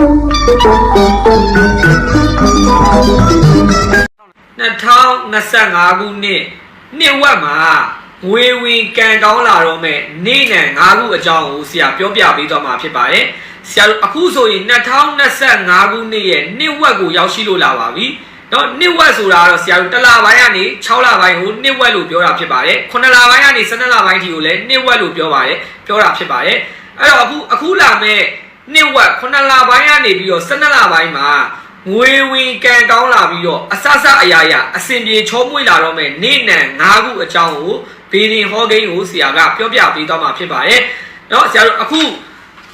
2025ခုနှစ်နှစ်ဝက်မှာငွေဝင်ကန်ကောင်းလာတော့မဲ့နေ့နံ၅ခုအကြောင်းကိုဆရာပြောပြပေးသွားမှာဖြစ်ပါတယ်။ဆရာတို့အခုဆိုရင်2025ခုနှစ်ရဲ့နှစ်ဝက်ကိုရောက်ရှိလို့လာပါပြီ။တော့နှစ်ဝက်ဆိုတာတော့ဆရာတို့တစ်လပိုင်းကနေ6လပိုင်းကိုနှစ်ဝက်လို့ပြောတာဖြစ်ပါတယ်။9လပိုင်းကနေ12လပိုင်းထိကိုလည်းနှစ်ဝက်လို့ပြောပါတယ်ပြောတာဖြစ်ပါတယ်။အဲ့တော့အခုအခုလာမဲ့ နှစ်ဝက်9လပိုင်းကနေပြီးတော့12လပိုင်းမှာငွေဝင်ကန်ကောင်းလာပြီးတော့အဆဆအရာရာအစဉ်ပြေချောမွေ့လာတော့မယ်နေနံ၅ခုအကြောင်းကိုဘေဒင်ဟောဂိန်းကိုဆရာကပြောပြပေးသွားမှာဖြစ်ပါတယ်။နော်ဆရာတို့အခု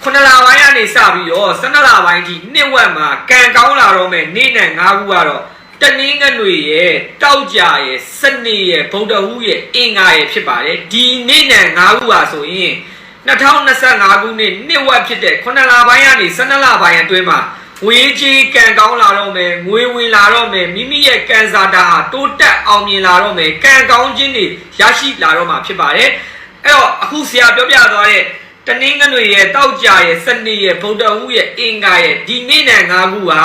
9လပိုင်းကနေစပြီးတော့12လပိုင်းကြီးနှစ်ဝက်မှာကန်ကောင်းလာတော့မယ်နေနံ၅ခုကတော့တနင်္ဂနွေရဲ့တောက်ကြရဲ့စနေရဲ့ဗုဒ္ဓဟူးရဲ့အင်္ဂါရဲ့ဖြစ်ပါတယ်။ဒီနေနံ၅ခုဟာဆိုရင် 2025ခုနှစ်နှစ်ဝက်ဖြစ်တဲ့ခုနလပိုင်းကနေ12လပိုင်းအတွင်းမှာငွေကြီးကံကောင်းလာတော့မယ်ငွေဝင်လာတော့မယ်မိမိရဲ့ကံစားတာဟာတိုးတက်အောင်မြင်လာတော့မယ်ကံကောင်းခြင်းတွေရရှိလာတော့မှာဖြစ်ပါတယ်အဲ့တော့အခုဆရာပြောပြသွားတဲ့တနင်္ဂနွေရဲ့တောက်ကြရဲ့စနေရဲ့ဗုဒ္ဓဟူးရဲ့အင်္ဂါရဲ့ဒီနေ့နဲ့၅ခုဟာ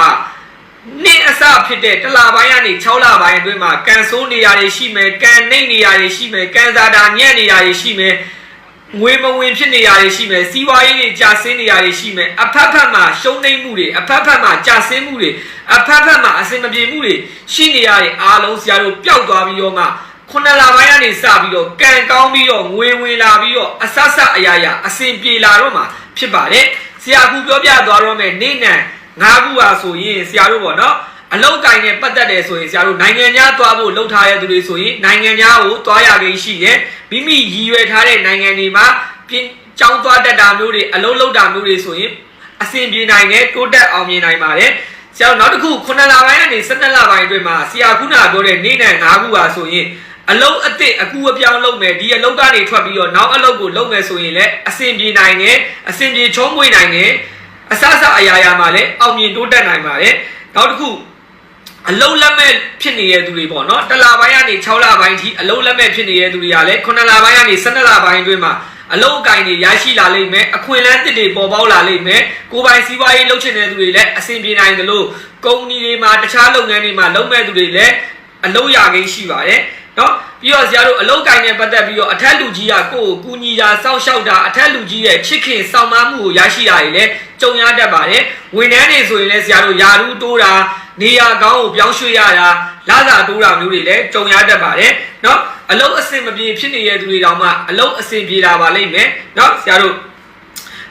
နေ့အစဖြစ်တဲ့တလပိုင်းကနေ6လပိုင်းအတွင်းမှာကံဆိုးနေရာတွေရှိမယ်ကံနှိမ့်နေရာတွေရှိမယ်ကံစားတာညံ့နေရာတွေရှိမယ် ငွေမဝင်ဖြစ်နေရတွေရှိမယ်စီးပွားရေးတွေကြာဆင်းနေရတွေရှိမယ်အဖက်ဖက်မှာရှုံးနိမ့်မှုတွေအဖက်ဖက်မှာကြာဆင်းမှုတွေအဖက်ဖက်မှာအစင်မပြေမှုတွေရှိနေရတဲ့အားလုံးဆရာတို့ပျောက်သွားပြီးတော့မှခုနလပိုင်းကနေစပြီးတော့ကံကောင်းပြီးတော့ငွေဝင်လာပြီးတော့အဆဆအရာရာအစင်ပြေလာတော့မှဖြစ်ပါတယ်ဆရာကူပြောပြသွားတော့မယ်နေ့နံငါးခုပါဆိုရင်ဆရာတို့ပေါ့နော် အလောက်ကင်နဲ့ပတ်သက်တယ်ဆိုရင်ဆရာတို့နိုင်ငံခြားသွားဖို့လှုပ်ထားတဲ့သူတွေဆိုရင်နိုင်ငံခြားကိုသွားရကိန်းရှိတယ်မိမိရည်ရွယ်ထားတဲ့နိုင်ငံတွေမှာပြင်ကြောင်းသွားတတ်တာမျိုးတွေအလုံးလုံးတာမျိုးတွေဆိုရင်အဆင်ပြေနိုင်တယ်တိုးတက်အောင်မြင်နိုင်ပါတယ်ဆရာတို့နောက်တစ်ခု9လပိုင်းကနေ17လပိုင်းအတွင်းမှာဆရာခုနပြောတဲ့နေ့နဲ့9ခုပါဆိုရင်အလုံးအစ်စ်အကူအပြောင်းလုပ်မယ်ဒီအလုံးကနေထွက်ပြီးတော့နောက်အလုံးကိုလုပ်မယ်ဆိုရင်လည်းအဆင်ပြေနိုင်တယ်အဆင်ပြေချုံးမွေ့နိုင်တယ်အဆအဆအရာရာမှာလည်းအောင်မြင်တိုးတက်နိုင်ပါတယ်နောက်တစ်ခု အလုံးလက်မဲ့ဖြစ်နေတဲ့သူတွေပေါ့နော်တလပိုင်းကနေ6လပိုင်းထိအလုံးလက်မဲ့ဖြစ်နေတဲ့သူတွေကလည်း9လပိုင်းကနေ12လပိုင်းအတွင်းမှာအလုံးအကင်တွေရရှိလာလိမ့်မယ်အခွင့်အလမ်းတစ်တွေပေါ်ပေါက်လာလိမ့်မယ်ကိုယ်ပိုင်စီးပွားရေးလုပ်ချင်တဲ့သူတွေလည်းအဆင်ပြေနိုင်တယ်လို့ကုမ္ပဏီတွေမှာတခြားလုပ်ငန်းတွေမှာလုပ်မဲ့သူတွေလည်းအလုံးရကိန်းရှိပါတယ်နော်ပြီးတော့ဆရာတို့အလုံးကင်နဲ့ပတ်သက်ပြီးတော့အထက်လူကြီးကကိုယ့်ကိုကူညီတာစောင့်ရှောက်တာအထက်လူကြီးရဲ့ချစ်ခင်စောင့်မမှုကိုရရှိတာတွေလည်းကြုံရတတ်ပါတယ်ဝန်ထမ်းတွေဆိုရင်လည်းဆရာတို့ယာရူးတိုးတာ နေရာကောင်းကိုပြောင်းရွှေ့ရတာလာစာတိုးတာမျိုးတွေလည်းကြုံရတတ်ပါတယ်เนาะအလုံးအစင်မပြေဖြစ်နေတဲ့သူတွေတောင်မှအလုံးအစင်ပြေတာပါလိမ့်မယ်เนาะဆရာတို့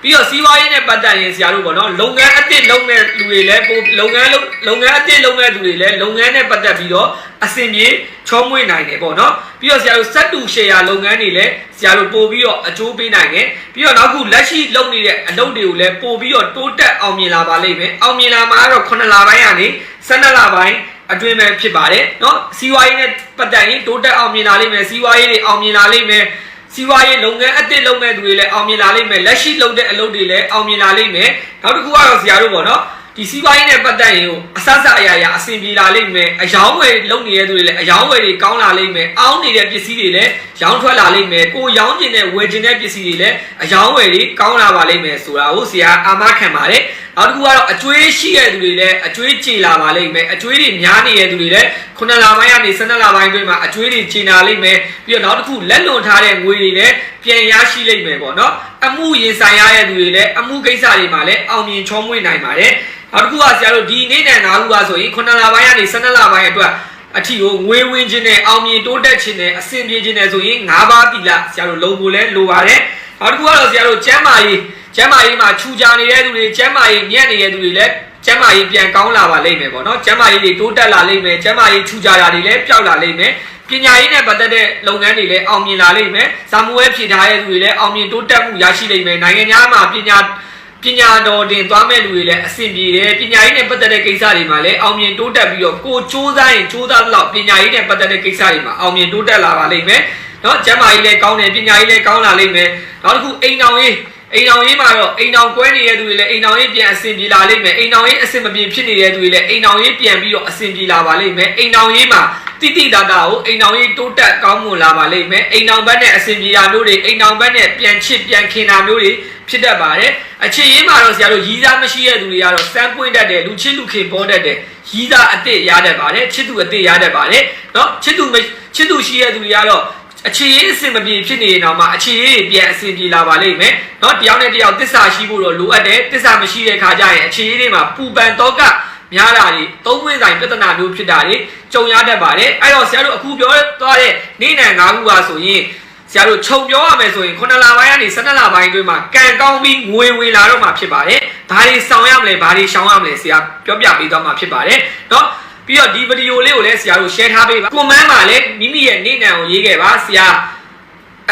ပြီးတော့စီးပွားရေးနဲ့ပတ်သက်ရင်ဆရာတို့ပေါ့နော်လုပ်ငန်းအသစ်လုပ်မဲ့လူတွေလည်းပိုလုပ်ငန်းလုပ်လုပ်ငန်းအသစ်လုပ်မဲ့လူတွေလည်းလုပ်ငန်းနဲ့ပတ်သက်ပြီးတော့အဆင်ပြေချောမွေ့နိုင်တယ်ပေါ့နော်ပြီးတော့ဆရာတို့စက်တူရှယ်ယာလုပ်ငန်းတွေလည်းဆရာတို့ပို့ပြီးတော့အကျိုးပေးနိုင်တယ်ပြီးတော့နောက်ခုလက်ရှိလုပ်နေတဲ့အလုပ်တွေကိုလည်းပို့ပြီးတော့တိုးတက်အောင်မြင်လာပါလိမ့်မယ်အောင်မြင်လာမှာကတော့9လပိုင်းကနေ12လပိုင်းအတွင်းပဲဖြစ်ပါတယ်เนาะစီးပွားရေးနဲ့ပတ်သက်ရင်တိုးတက်အောင်မြင်လာလိမ့်မယ်စီးပွားရေးတွေအောင်မြင်လာလိမ့်မယ် စီးပွားရေးလုပ်ငန်းအသစ်လုပ်မဲ့သူတွေလည်းအောင်မြင်လာလိမ့်မယ်လက်ရှိလုပ်တဲ့အလုပ်တွေလည်းအောင်မြင်လာလိမ့်မယ်နောက်တစ်ခုကတော့ဆရာတို့ပေါ့နော်ဒီစီးပွားရေးနဲ့ပတ်သက်ရင်ဟိုအဆအဆအရာရာအဆင်ပြေလာလိမ့်မယ်အယောင်းဝယ်လုပ်နေတဲ့သူတွေလည်းအယောင်းဝယ်တွေကောင်းလာလိမ့်မယ်အောင်းနေတဲ့ပစ္စည်းတွေလည်းရောင်းထွက်လာလိမ့်မယ်ကိုရောင်းကျင်တဲ့ဝယ်ကျင်တဲ့ပစ္စည်းတွေလည်းအယောင်းဝယ်တွေကောင်းလာပါလိမ့်မယ်ဆိုတာကိုဆရာအာမခံပါတယ် နောက်တစ်ခုကတော့အကျွေးရှိတဲ့သူတွေလည်းအကျွေးကြေလာပါလိမ့်မယ်အကျွေးတွေများနေတဲ့သူတွေလည်းခုနလပိုင်းကနေ12လပိုင်းအတွင်းမှာအကျွေးတွေကြေနာလိမ့်မယ်ပြီးတော့နောက်တစ်ခုလက်လွန်ထားတဲ့ငွေတွေလည်းပြန်ရရှိလိမ့်မယ်ပေါ့နော်အမှုရင်ဆိုင်ရတဲ့သူတွေလည်းအမှုကိစ္စတွေမှာလည်းအောင်မြင်ချောမွေ့နိုင်ပါတယ်နောက်တစ်ခုကဆရာတို့ဒီနေ့နဲ့၅ခုကဆိုရင်ခုနလပိုင်းကနေ12လပိုင်းအတွက်အထီကိုငွေဝင်ခြင်းနဲ့အောင်မြင်တိုးတက်ခြင်းနဲ့အဆင်ပြေခြင်းနဲ့ဆိုရင်၅ပါးတိလဆရာတို့လုံဖို့လဲလိုပါတယ်နောက်တစ်ခုကတော့ဆရာတို့ကျမ်းမာရေး ကျမ်းမာရေးမှာခြူကြနေတဲ့သူတွေကျမ်းမာရေးညံ့နေတဲ့သူတွေလည်းကျမ်းမာရေးပြန်ကောင်းလာပါလိမ့်မယ်ပေါ့နော်ကျမ်းမာရေးတွေတိုးတက်လာလိမ့်မယ်ကျမ်းမာရေးခြူကြတာတွေလည်းပျောက်လာလိမ့်မယ်ပညာရေးနဲ့ပတ်သက်တဲ့လုပ်ငန်းတွေလည်းအောင်မြင်လာလိမ့်မယ်ဇာမဝဲဖြည့်ထားတဲ့သူတွေလည်းအောင်မြင်တိုးတက်မှုရရှိလိမ့်မယ်နိုင်ငံခြားမှာပညာပညာတော်တင်သွားမဲ့လူတွေလည်းအဆင်ပြေတယ်ပညာရေးနဲ့ပတ်သက်တဲ့ကိစ္စတွေမှာလည်းအောင်မြင်တိုးတက်ပြီးတော့ကိုစူးစမ်းရင်စူးစမ်းတော့ပညာရေးနဲ့ပတ်သက်တဲ့ကိစ္စတွေမှာအောင်မြင်တိုးတက်လာပါလိမ့်မယ်เนาะကျမ်းမာရေးလည်းကောင်းတယ်ပညာရေးလည်းကောင်းလာလိမ့်မယ်နောက်တစ်ခုအိမ်တော်ရေး အိမ်တော်ရေးမှာတော့အိမ်တော်ကွဲနေတဲ့သူတွေလည်းအိမ်တော်ရေးပြန်အဆင်ပြေလာလိမ့်မယ်အိမ်တော်ရေးအဆင်မပြေဖြစ်နေတဲ့သူတွေလည်းအိမ်တော်ရေးပြန်ပြီးတော့အဆင်ပြေလာပါလိမ့်မယ်အိမ်တော်ရေးမှာတိတိတတာကိုအိမ်တော်ရေးတိုးတက်ကောင်းမွန်လာပါလိမ့်မယ်အိမ်တော်ဘက်နဲ့အဆင်ပြေတာမျိုးတွေအိမ်တော်ဘက်နဲ့ပြန်ချစ်ပြန်ခင်တာမျိုးတွေဖြစ်တတ်ပါတယ် အခြေရင်းမှာတော့ဆရာတို့ရီးသားမရှိတဲ့သူတွေကတော့စမ်းပွင့်တတ်တယ်လူချစ်လူခင်ပေါ်တတ်တယ်ရီးသားအစ်စ်ရတတ်ပါတယ်ချစ်သူအစ်စ်ရတတ်ပါတယ်เนาะချစ်သူမချစ်သူရှိတဲ့သူတွေကတော့အခြေရင်းအဆင်မပြေဖြစ်နေရင်တော့မှအခြေရင်းပြန်အဆင်ပြေလာပါလိမ့်မယ် နော်တယောက်နဲ့တယောက်တစ္ဆာရှိဖို့တော့လိုအပ်တယ်တစ္ဆာမရှိတဲ့ခါကျရင်အခြေအနေတွေမှာပူပန်တော့ကများတာတွေသုံးဝင်းဆိုင်ပြဿနာမျိုးဖြစ်တာတွေကြုံရတတ်ပါတယ်အဲ့တော့ဆရာတို့အခုပြောသွားတဲ့နေ့နံ၅ခုပါဆိုရင်ဆရာတို့ခြုံပြောရမယ်ဆိုရင်9လပိုင်းကနေ12လပိုင်းအတွင်းမှာကံကောင်းပြီးငွေဝင်လာတော့မှာဖြစ်ပါတယ်။ဘာတွေဆောင်ရမလဲဘာတွေရှောင်ရမလဲဆရာပြောပြပေးသွားမှာဖြစ်ပါတယ်။နော်ပြီးတော့ဒီဗီဒီယိုလေးကိုလည်းဆရာတို့ share ထားပေးပါ။ comment မှာလည်းမိမိရဲ့နေနံကိုရေးခဲ့ပါဆရာ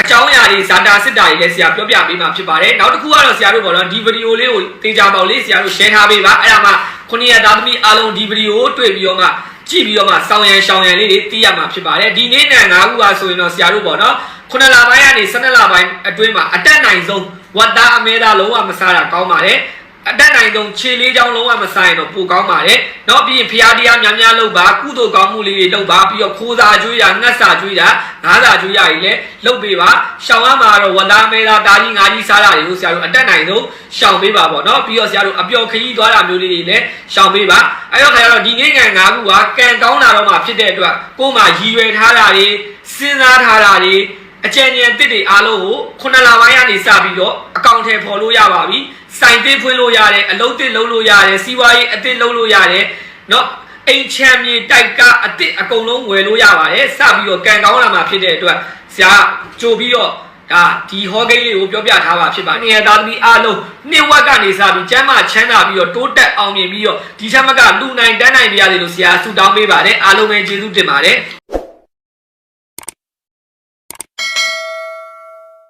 အကြောင်းအရာတွေဇာတာစစ်တာတွေလည်းဆရာပြောပြပေးမှာဖြစ်ပါတယ်။နောက်တစ်ခုကတော့ဆရာတို့ပေါ့နော်ဒီဗီဒီယိုလေးကိုတေချာပေါက်လေးဆရာတို့ share ထားပေးပါ။အဲ့ဒါမှခုနှစ်ရက်သားသမီးအားလုံးဒီဗီဒီယိုကိုတွေ့ပြီးတော့မှကြည့်ပြီးတော့မှစောင်းရန်ရှောင်းရန်လေးတွေသိရမှာဖြစ်ပါတယ်။ဒီနေ့နံ၅ခုပါဆိုရင်တော့ဆရာတို့ပေါ့နော်ခုနှစ်လပိုင်းကနေ12လပိုင်းအတွင်းမှာအတက်နိုင်ဆုံးဝတ်သားအမဲသားလုံးဝမစားတာကောင်းပါတယ်။ အတက်နိုင်ဆုံးခြေလေးချောင်းလုံးဝမစားရင်တော့ပိုကောင်းပါတယ်။နောက်ပြီးရင်ဖျားတရားများများလုပ်ပါကုသိုလ်ကောင်းမှုလေးတွေလုပ်ပါပြီးတော့ခိုးစာကျွေးတာငှက်စာကျွေးတာငါးစာကျွေးရည်လည်းလုပ်ပေးပါ။ရှောင်းရမှာတော့ဝတ်သားအမဲသားတာကြီးငါးကြီးစားတာတွေကိုဆရာတို့အတက်နိုင်ဆုံးရှောင်ပေးပါပေါ့နော်။ပြီးတော့ဆရာတို့အပျော်ခရီးသွားတာမျိုးလေးတွေလည်းရှောင်ပေးပါ။အဲ့တော့ခါကျတော့ဒီငိမ့်ငံ၅ခုကကံကောင်းလာတော့မှဖြစ်တဲ့အတွက်ကိုယ်မှရည်ရွယ်ထားတာတွေစဉ်းစားထားတာတွေ အကြံဉာဏ်တစ်တွေအားလုံးကိုခုနှစ်လပိုင်းကနေစပြီးတော့အကောင့်ထဲပေါ်လို့ရပါပြီစိုင်တစ်ဖွင့်လို့ရတယ်အလုပ်တစ်လုပ်လို့ရတယ်စီးပွားရေးအတစ်လုပ်လို့ရတယ်เนาะအိမ်ချမ်းမြေတိုက်ကအတစ်အကုန်လုံးဝယ်လို့ရပါတယ်စပြီးတော့ကံကောင်းလာမှာဖြစ်တဲ့အတွက်ဆရာကြိုပြီးတော့ဒါဒီဟောကိန်းလေးကိုပြောပြထားပါဖြစ်ပါနေရသားသမီးအားလုံးနှစ်ဝက်ကနေစပြီးကျမ်းမာချမ်းသာပြီးတော့တိုးတက်အောင်မြင်ပြီးတော့ဒီချက်မကလူနိုင်တန်းနိုင်ပြရစီလို့ဆရာဆုတောင်းပေးပါတယ်အားလုံးပဲကျေးဇူးတင်ပါတယ်